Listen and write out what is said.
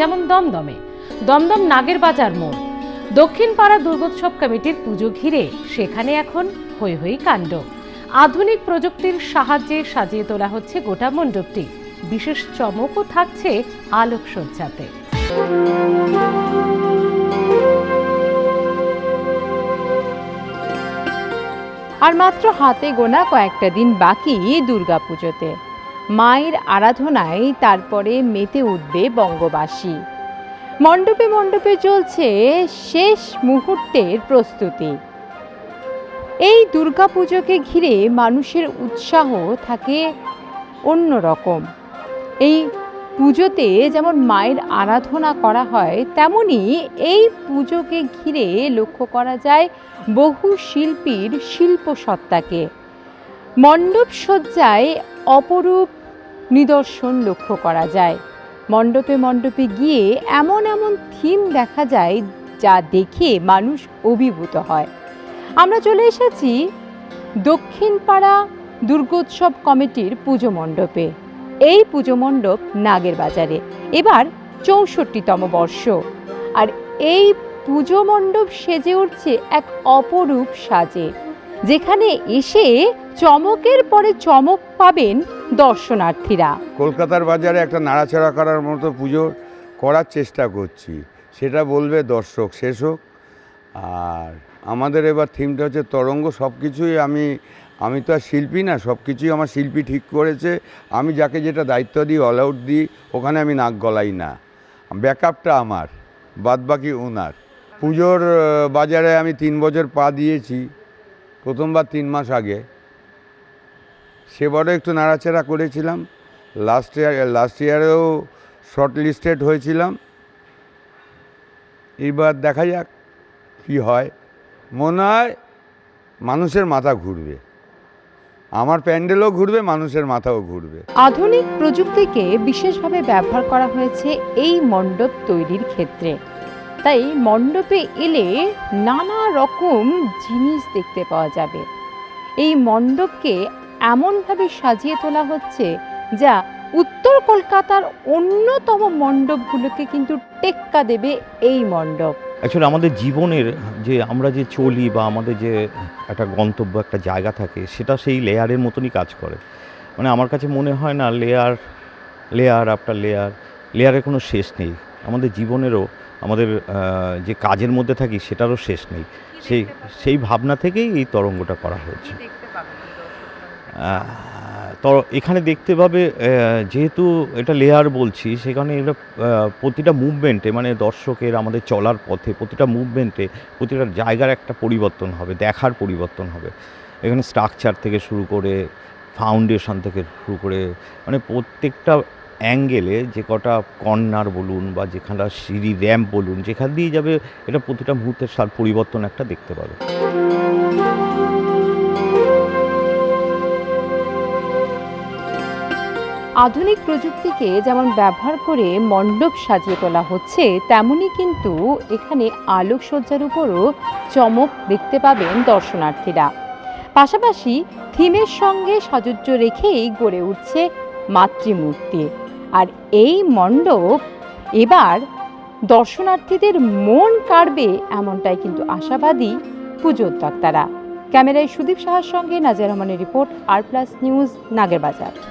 যেমন দমদমে। দমদম নাগের বাজার মোড়। দক্ষিণ পাড়া দুর্গোৎসব কমিটির পুজো ঘিরে সেখানে এখন হই হই কাণ্ড। আধুনিক প্রযুক্তির সাহায্যে সাজিয়ে তোলা হচ্ছে গোটা মণ্ডপটি। বিশেষ চমকও থাকছে আলোকসজ্জাতে। আর মাত্র হাতে গোনা কয়েকটা দিন বাকি দুর্গাপুজোতে। মায়ের আরাধনায় তারপরে মেতে উঠবে বঙ্গবাসী। মণ্ডপে মণ্ডপে চলছে শেষ মুহূর্তের প্রস্তুতি। এই দুর্গাপুজোকে ঘিরে মানুষের উৎসাহ থাকে অন্যরকম। এই পুজোতে যেমন মায়ের আরাধনা করা হয়, তেমনি এই পুজোকে ঘিরে লক্ষ্য করা যায় বহু শিল্পীর শিল্পসত্তাকে মণ্ডপ সজ্জায় অপরূপ নিদর্শন লক্ষ্য করা যায়। মণ্ডপে মণ্ডপে গিয়ে এমন এমন থিম দেখা যায় যা দেখে মানুষ অভিভূত হয়। আমরা চলে এসেছি দক্ষিণপাড়া দুর্গোৎসব কমিটির পুজো মণ্ডপে। এই পুজো মণ্ডপ নাগের বাজারে। এবার চৌষট্টিতম বর্ষ। আর এই পুজো মণ্ডপ সেজে উঠছে এক অপরূপ সাজে। যেখানে এসে চমকের পরে চমক পাবেন দর্শনার্থীরা। কলকাতার বাজারে একটা নাড়াচাড়া করার মতো পুজো করার চেষ্টা করছি। সেটা বলবে দর্শক, শেষ হোক। আর আমাদের এবার থিমটা হচ্ছে তরঙ্গ সব কিছুই আমি আমি তো আর শিল্পী না সব কিছুই আমার শিল্পী ঠিক করেছে। আমি যাকে যেটা দায়িত্ব দিই অল আউট দিই, ওখানে আমি নাক গলাই না। ব্যাকআপটা আমার, বাদবাকি ওনার পুজোর বাজারে আমি তিন বছর পা দিয়েছি, প্রথমবার তিন মাস আগে। সেবারও একটু নাড়াচাড়া করেছিলাম। লাস্ট ইয়ার লাস্ট ইয়ারেও শর্ট লিস্টেড হয়েছিলাম। এবার দেখা যাক কি হয়। মনে হয় মানুষের মাথা ঘুরবে। আমার প্যান্ডেলও ঘুরবে, মানুষের মাথাও ঘুরবে। আধুনিক প্রযুক্তিকে বিশেষভাবে ব্যবহার করা হয়েছে এই মণ্ডপ তৈরির ক্ষেত্রে। তাই মণ্ডপে এলে নানা রকম জিনিস দেখতে পাওয়া যাবে। এই মণ্ডপকে এমনভাবে সাজিয়ে তোলা হচ্ছে যা উত্তর কলকাতার অন্যতম মণ্ডপগুলোকে কিন্তু টেক্কা দেবে এই মণ্ডপ। অ্যাকচুয়ালি আমাদের জীবনের যে আমরা যে চলি বা আমাদের যে একটা গন্তব্য একটা জায়গা থাকে সেটা সেই লেয়ারের মতনই কাজ করে। মানে আমার কাছে মনে হয় না লেয়ার লেয়ার আফটার লেয়ার লেয়ারের কোনো শেষ নেই। আমাদের জীবনেরও আমাদের যে কাজের মধ্যে থাকি সেটারও শেষ নেই। সেই সেই ভাবনা থেকেই এই তরঙ্গটা করা হয়েছে। তো এখানে দেখতে পাবে যেহেতু এটা লেয়ার বলছি, সেখানে এটা প্রতিটা মুভমেন্টে মানে দর্শকের আমাদের চলার পথে প্রতিটা মুভমেন্টে প্রতিটা জায়গার একটা পরিবর্তন হবে, দেখার পরিবর্তন হবে। এখানে স্ট্রাকচার থেকে শুরু করে ফাউন্ডেশন থেকে শুরু করে মানে প্রত্যেকটা অ্যাঙ্গেলে যে কটা কর্নার বলুন বা যেখানটা সিঁড়ি র্যাম্প বলুন, যেখান দিয়ে যাবে, এটা প্রতিটা মুহূর্তের সার পরিবর্তন একটা দেখতে পাবে। আধুনিক প্রযুক্তিকে যেমন ব্যবহার করে মণ্ডপ সাজিয়ে তোলা হচ্ছে, তেমনি কিন্তু এখানে আলোকসজ্জার উপরও চমক দেখতে পাবেন দর্শনার্থীরা। পাশাপাশি থিমের সঙ্গে সাজুজ্য রেখেই গড়ে উঠছে মাতৃমূর্তি। আর এই মণ্ডপ এবার দর্শনার্থীদের মন কাড়বে এমনটাই কিন্তু আশাবাদী পুজো পুজোদ্যোক্তারা ক্যামেরায় সুদীপ সাহার সঙ্গে নাজির রহমানের রিপোর্ট, আর প্লাস নিউজ নাগের বাজার